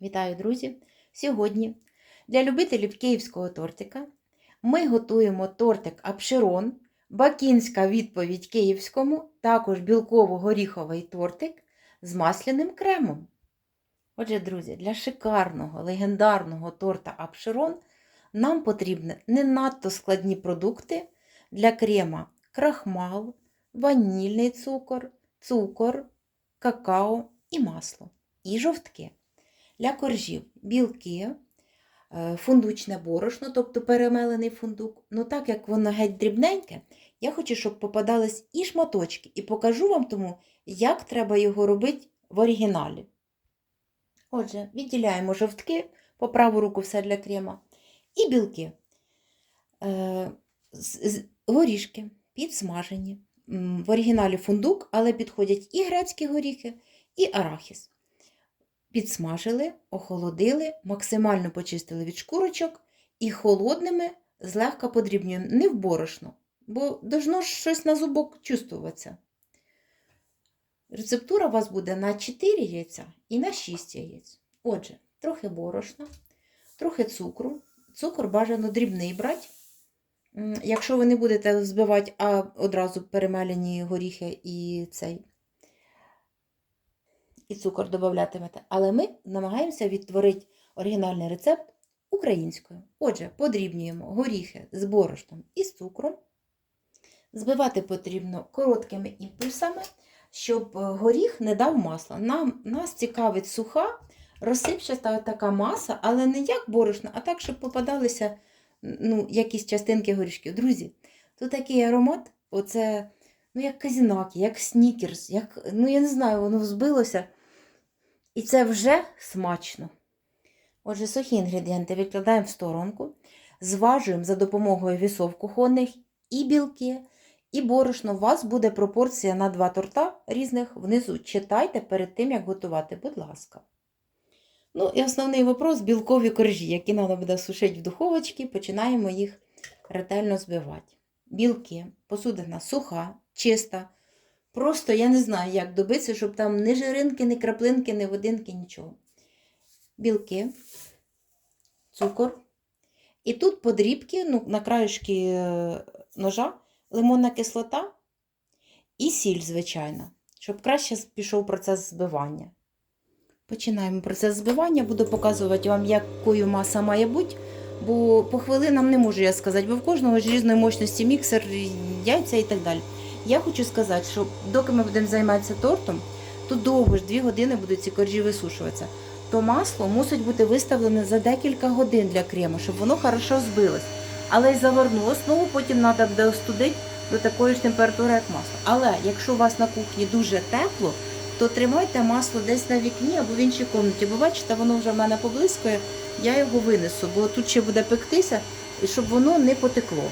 Вітаю, друзі! Сьогодні для любителів київського тортика ми готуємо тортик Апшерон, бакінська відповідь київському, також білково-горіховий тортик з масляним кремом. Отже, друзі, для шикарного легендарного торта Апшерон нам потрібні не надто складні продукти для крема крахмал, ванільний цукор, цукор, какао і масло, і жовтки. Для коржів білки, е, фундучне борошно, тобто перемелений фундук. Ну так як воно геть дрібненьке, я хочу, щоб попадались і шматочки, і покажу вам тому, як треба його робити в оригіналі. Отже, відділяємо жовтки, по праву руку все для крема, і білки. Е, горішки підсмажені. В оригіналі фундук, але підходять і грецькі горіхи, і арахіс. Підсмажили, охолодили, максимально почистили від шкурочок і холодними злегка подрібнюємо не в борошно, бо должно щось на зубок чувствуватися. Рецептура у вас буде на 4 яйця і на 6 яєць. Отже, трохи борошна, трохи цукру. Цукор бажано дрібний брати. Якщо ви не будете збивати, а одразу перемелені горіхи і цей і цукор додатимете. Але ми намагаємося відтворити оригінальний рецепт українською. Отже, подрібнюємо горіхи з борошном і з цукром. Збивати потрібно короткими імпульсами, щоб е, горіх не дав масла. Нам, нас цікавить суха, розсипчаста така маса, але не як борошно, а так, щоб попадалися ну, якісь частинки горішків. Друзі, тут такий аромат, оце, ну, як казінаки, як снікерс, як, ну, я не знаю, воно взбилося. І це вже смачно. Отже, сухі інгредієнти відкладаємо в сторонку, зважуємо за допомогою вісов кухонних і білки, і борошно. У вас буде пропорція на два торта різних внизу. Читайте перед тим, як готувати, будь ласка. Ну і основний вопрос білкові коржі, які треба буде сушити в духовочці, починаємо їх ретельно збивати. Білки, посудина суха, чиста. Просто я не знаю, як добитися, щоб там ні жиринки, ні краплинки, ні водинки, нічого. Білки, цукор. І тут подрібки, ну, на краюшки е, ножа, лимонна кислота і сіль, звичайно, щоб краще пішов процес збивання. Починаємо процес збивання, буду показувати вам, якою маса має бути, бо по хвилинам не можу я сказати, бо в кожного ж різної мощності міксер, яйця і так далі. Я хочу сказати, що доки ми будемо займатися тортом, то довго ж 2 години будуть ці коржі висушуватися. То масло мусить бути виставлене за декілька годин для крему, щоб воно хорошо збилось. Але й заварну основу потім треба буде остудити до такої ж температури, як масло. Але якщо у вас на кухні дуже тепло, то тримайте масло десь на вікні або в іншій кімнаті. Бо бачите, воно вже в мене поблискує, я його винесу, бо тут ще буде пектися, щоб воно не потекло.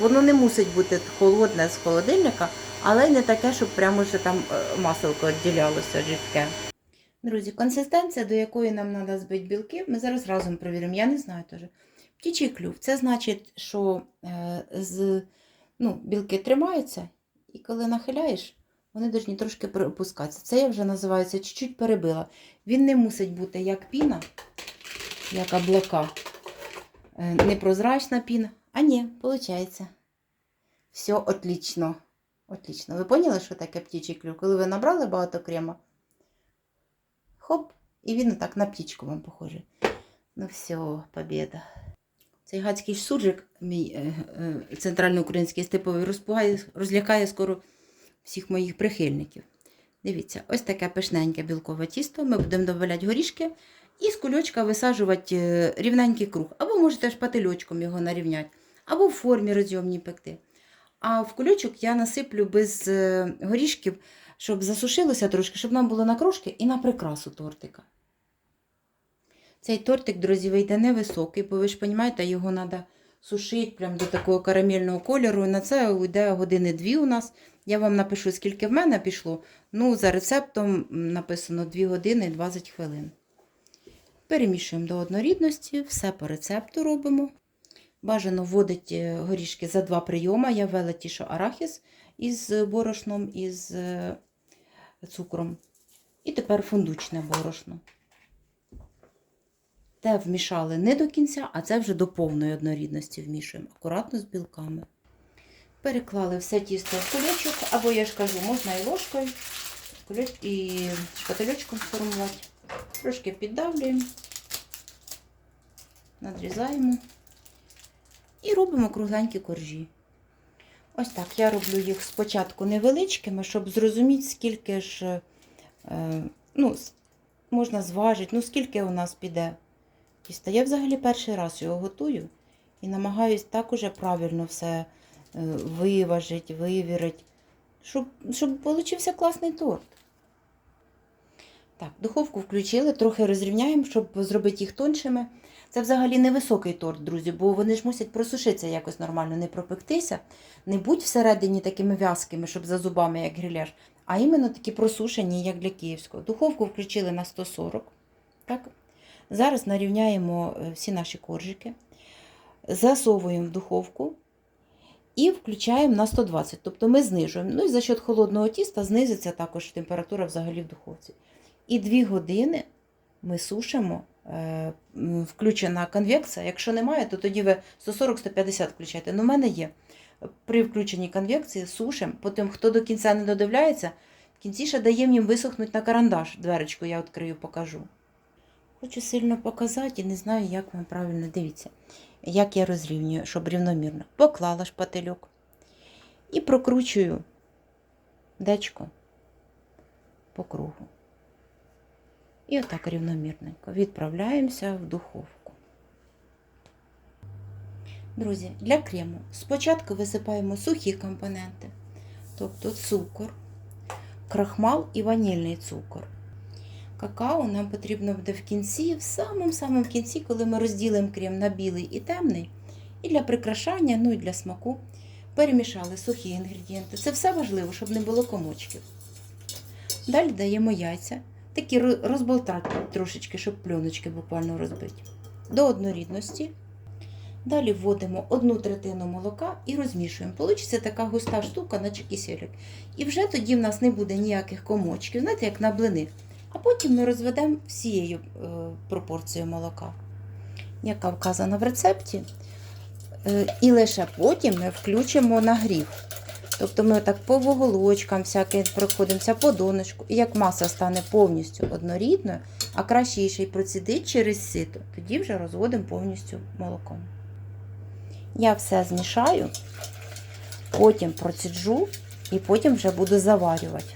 Воно не мусить бути холодне з холодильника, але не таке, щоб прямо вже там е, маселко відділялося рідке. Друзі, консистенція, до якої нам треба збити білки, ми зараз разом перевіримо. Я не знаю теж. Птічий клюв. Це значить, що е, з, ну, білки тримаються, і коли нахиляєш, вони повинні трошки опускатися. Це я вже називається чуть-чуть перебила. Він не мусить бути як піна, як облака. Е, Непрозрачна піна. А ні, виходить. Все отлично. Отлично. Ви поняли, що таке птічий клюв? Коли ви набрали багато крема, хоп, і він так на птічку вам похожий. Ну все, побіда. Цей гадський суржик, мій е, е, центральноукраїнський степовий, розпугає, розлякає скоро всіх моїх прихильників. Дивіться, ось таке пишненьке білкове тісто. Ми будемо додавати горішки і з кульочка висаджувати е, рівненький круг. Або можете шпательочком його нарівняти, або в формі розйомній пекти. А в кульочок я насиплю без е, горішків, щоб засушилося трошки, щоб нам було на крошки і на прикрасу тортика. Цей тортик, друзі, вийде невисокий, бо ви ж розумієте, його треба сушити прямо до такого карамельного кольору. На це йде години дві у нас. Я вам напишу, скільки в мене пішло. Ну, за рецептом написано 2 години і 20 хвилин. Перемішуємо до однорідності, все по рецепту робимо. Бажано вводити горішки за два прийоми. Я ввела ті, що арахіс із борошном, із е, цукром. І тепер фундучне борошно. те вмішали не до кінця, а це вже до повної однорідності вмішуємо. Акуратно з білками. Переклали все тісто в кульочок, або я ж кажу, можна і ложкою, і шпательочком сформувати. Трошки піддавлюємо, надрізаємо і робимо кругленькі коржі. Ось так, я роблю їх спочатку невеличкими, щоб зрозуміти, скільки ж е, ну, можна зважити, ну скільки у нас піде тіста. Я взагалі перший раз його готую і намагаюсь так уже правильно все е, виважити, вивірити, щоб, щоб получився класний торт. Так, духовку включили, трохи розрівняємо, щоб зробити їх тоншими. Це взагалі невисокий торт, друзі, бо вони ж мусять просушитися якось нормально, не пропектися. Не будь всередині такими в'язкими, щоб за зубами, як гриляш, а іменно такі просушені, як для київського. Духовку включили на 140. Так? Зараз нарівняємо е, всі наші коржики, засовуємо в духовку і включаємо на 120. Тобто ми знижуємо. Ну і за счет холодного тіста знизиться також температура взагалі в духовці. І 2 години ми сушимо. Е, Включена конвекція. Якщо немає, то тоді ви 140-150 включаєте. Ну, в мене є. При включенні конвекції сушимо, потім хто до кінця не додивляється, в кінці ще даємо їм висохнути на карандаш. Дверечку я відкрию, покажу. Хочу сильно показати і не знаю, як вам правильно дивіться, як я розрівнюю, щоб рівномірно. Поклала шпательок і прокручую дечко по кругу. І отак рівномірненько відправляємося в духовку. Друзі, для крему спочатку висипаємо сухі компоненти, тобто цукор, крахмал і ванільний цукор. Какао нам потрібно буде в кінці, в самому-самому кінці, коли ми розділимо крем на білий і темний. І для прикрашання, ну і для смаку перемішали сухі інгредієнти. Це все важливо, щоб не було комочків. Далі даємо яйця, такі розболтати трошечки, щоб пленочки буквально розбити. До однорідності. Далі вводимо одну третину молока і розмішуємо. Получиться така густа штука, наче киселик. І вже тоді в нас не буде ніяких комочків, знаєте, як на блини. А потім ми розведемо всією е, пропорцією молока, яка вказана в рецепті. Е, і лише потім ми включимо нагрів. Тобто ми так по вуголочкам всяке проходимося по донечку. І як маса стане повністю однорідною, а краще її ще й процідить через сито, тоді вже розводимо повністю молоком. Я все змішаю, потім проціджу і потім вже буду заварювати.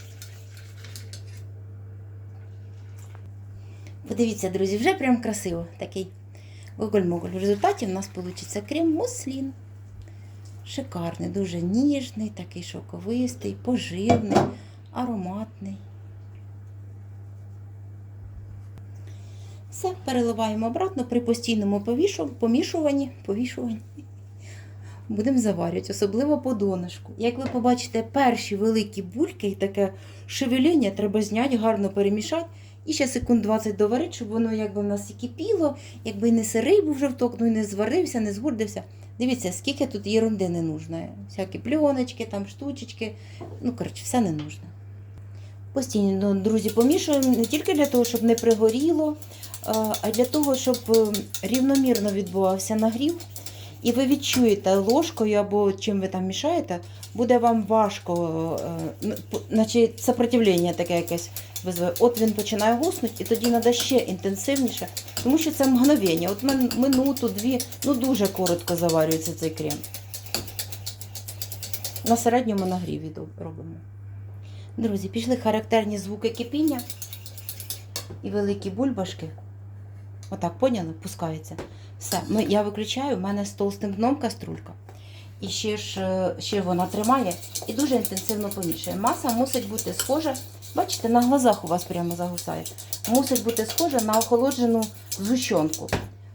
Подивіться, друзі, вже прям красиво такий гоголь-моголь. В результаті в нас вийде крем муслін. Шикарний, дуже ніжний, такий шоковистий, поживний, ароматний. Все, переливаємо обратно при постійному помішуванні. повішуванні. Будемо заварювати, особливо по донышку. Як ви побачите, перші великі бульки і таке шевеління треба зняти, гарно перемішати. І ще секунд 20 доварити, щоб воно якби в нас і кипіло, якби не сирий був жовток, ну і не зварився, не згурдився. Дивіться, скільки тут єрунди не нужно. Всякі пльоночки, там штучечки. Ну, коротше, все не нужно. Постійно, ну, друзі, помішуємо не тільки для того, щоб не пригоріло, а для того, щоб е, рівномірно відбувався нагрів. І ви відчуєте ложкою або чим ви там мішаєте, буде вам важко, е, н- наче сопротивлення таке якесь визве. От він починає гуснути, і тоді треба ще інтенсивніше, тому що це мгновення. От минуту, дві, ну дуже коротко заварюється цей крем. На середньому нагріві робимо. Друзі, пішли характерні звуки кипіння і великі бульбашки. Отак, поняли? Пускаються. Все, ми, я виключаю, в мене з толстим дном каструлька. І ще ж е, ще вона тримає і дуже інтенсивно помішує. Маса мусить бути схожа, бачите, на глазах у вас прямо загусає. Мусить бути схожа на охолоджену згущенку.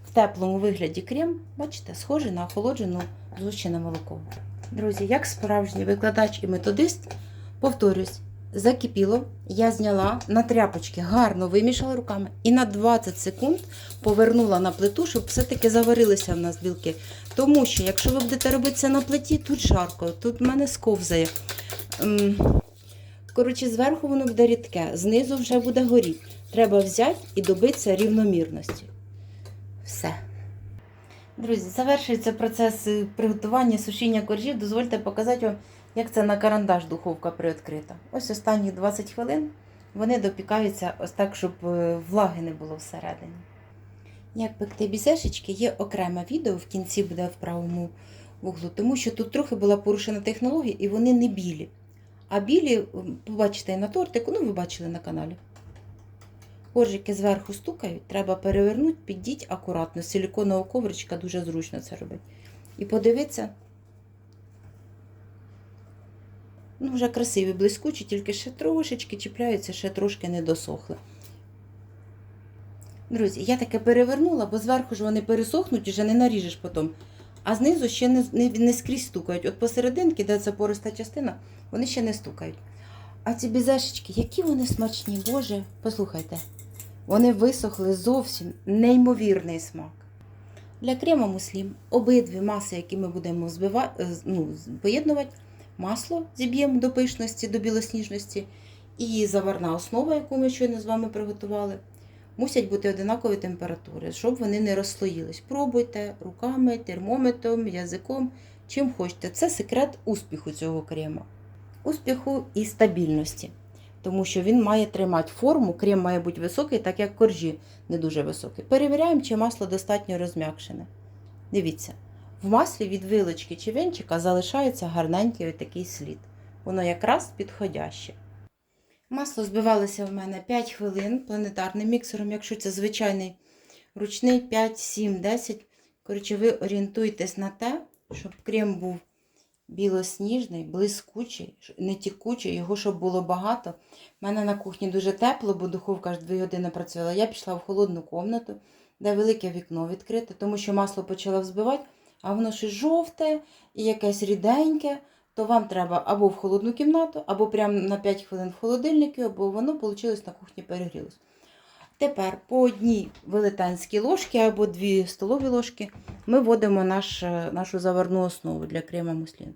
В теплому вигляді крем, бачите, схожий на охолоджену згущене молоко. Друзі, як справжній викладач і методист, повторюсь, закипіло, я зняла на тряпочки, гарно вимішала руками і на 20 секунд повернула на плиту, щоб все-таки заварилися в нас білки. Тому що, якщо ви будете робити це на плиті, тут жарко, тут в мене сковзає. Ем, Коротше, зверху воно буде рідке, знизу вже буде горіти. Треба взяти і добитися рівномірності. Все. Друзі, завершується процес е, приготування сушіння коржів. Дозвольте показати вам, як це на карандаш духовка приоткрита. Ось останні 20 хвилин вони допікаються ось так, щоб е, влаги не було всередині. Як пекти бізешечки, є окреме відео, в кінці буде в правому вуглу, тому що тут трохи була порушена технологія і вони не білі. А білі, побачите і на тортику, ну ви бачили на каналі. Коржики зверху стукають, треба перевернути, підіть акуратно. З силіконового ковричка дуже зручно це робити. І подивитися. Ну, вже красиві, блискучі, тільки ще трошечки чіпляються, ще трошки не досохли. Друзі, я таке перевернула, бо зверху ж вони пересохнуть і вже не наріжеш потім. А знизу ще не, не, не скрізь стукають. От посерединки, де це пориста частина, вони ще не стукають. А ці бізешечки, які вони смачні, Боже, послухайте. Вони висохли зовсім неймовірний смак. Для крема муслім обидві маси, які ми будемо збивати, ну, поєднувати, масло зіб'ємо до пишності, до білосніжності, і заварна основа, яку ми щойно з вами приготували, мусять бути одинакові температури, щоб вони не розслоїлись. Пробуйте руками, термометром, язиком, чим хочете. Це секрет успіху цього крема. Успіху і стабільності тому що він має тримати форму, крем має бути високий, так як коржі не дуже високі. Перевіряємо, чи масло достатньо розм'якшене. Дивіться, в маслі від вилочки чи венчика залишається гарненький такий слід. Воно якраз підходяще. Масло збивалося в мене 5 хвилин планетарним міксером, якщо це звичайний ручний 5, 7, 10. Коротше, ви орієнтуєтесь на те, щоб крем був білосніжний, блискучий, не тікучий, його щоб було багато. У мене на кухні дуже тепло, бо духовка аж 2 години працювала. Я пішла в холодну кімнату, де велике вікно відкрите, тому що масло почало взбивати, а воно ще жовте і якесь ріденьке. То вам треба або в холодну кімнату, або прямо на 5 хвилин в холодильнику, або воно вийшло на кухні перегрілось. Тепер по одній велетенській ложці або дві столові ложки ми вводимо наш, е, нашу заварну основу для крема муслін.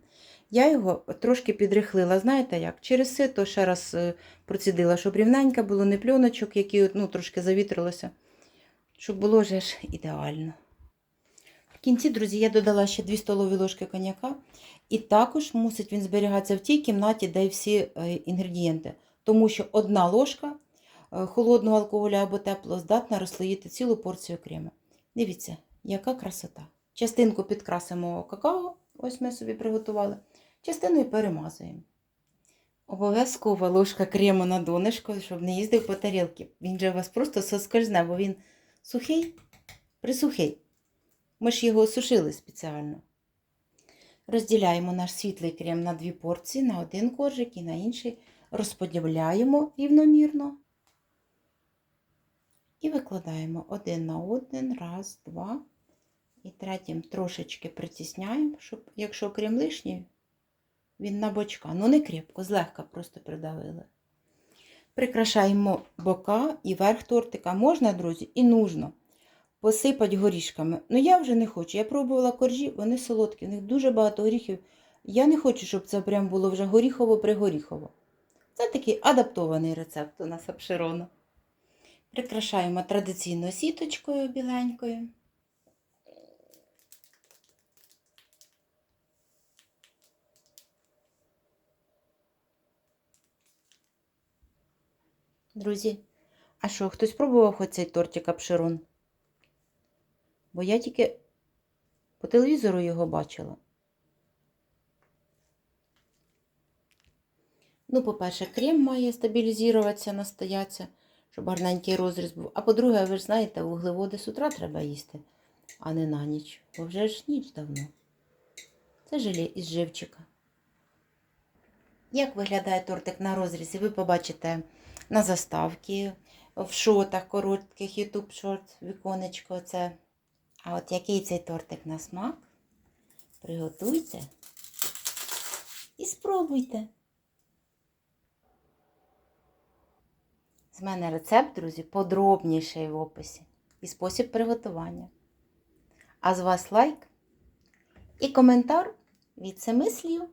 Я його трошки підрихлила, знаєте як? Через сито ще раз е, процідила, щоб рівненько було, не пльоночок, який ну, трошки завітрилося, щоб було ж ідеально. В кінці, друзі, я додала ще 2 столові ложки коньяка. І також мусить він зберігатися в тій кімнаті, де всі е, інгредієнти. Тому що одна ложка е, холодного алкоголю або теплого здатна розслоїти цілу порцію крему. Дивіться, яка красота. Частинку підкрасимо какао, ось ми собі приготували, частиною перемазуємо. Обов'язкова ложка крему на донышко, щоб не їздив по тарілці. Він же у вас просто соскользне, бо він сухий, присухий. Ми ж його осушили спеціально. Розділяємо наш світлий крем на дві порції, на один коржик і на інший. Розподіляємо рівномірно. І викладаємо один на один, раз, два. І третім трошечки притісняємо, щоб, якщо крем лишній, він на бочка. Ну, не крепко, злегка просто придавили. Прикрашаємо бока і верх тортика. Можна, друзі, і нужно посипати горішками. Ну, я вже не хочу. Я пробувала коржі, вони солодкі, в них дуже багато горіхів. Я не хочу, щоб це прям було вже горіхово-пригоріхово. Це такий адаптований рецепт у нас обширона. Прикрашаємо традиційно сіточкою біленькою. Друзі, а що, хтось пробував хоч цей тортик обширон? Бо я тільки по телевізору його бачила. Ну, по-перше, крем має стабілізуватися, настоятися, щоб гарненький розріз був. А по-друге, ви ж знаєте, вуглеводи з утра треба їсти, а не на ніч. Бо вже ж ніч давно. Це желе із живчика. Як виглядає тортик на розрізі, ви побачите на заставці, в шотах коротких, YouTube шорт, віконечко. Це. А от який цей тортик на смак, приготуйте і спробуйте. З мене рецепт, друзі, подробніший в описі і спосіб приготування. А з вас лайк і коментар від семи слів.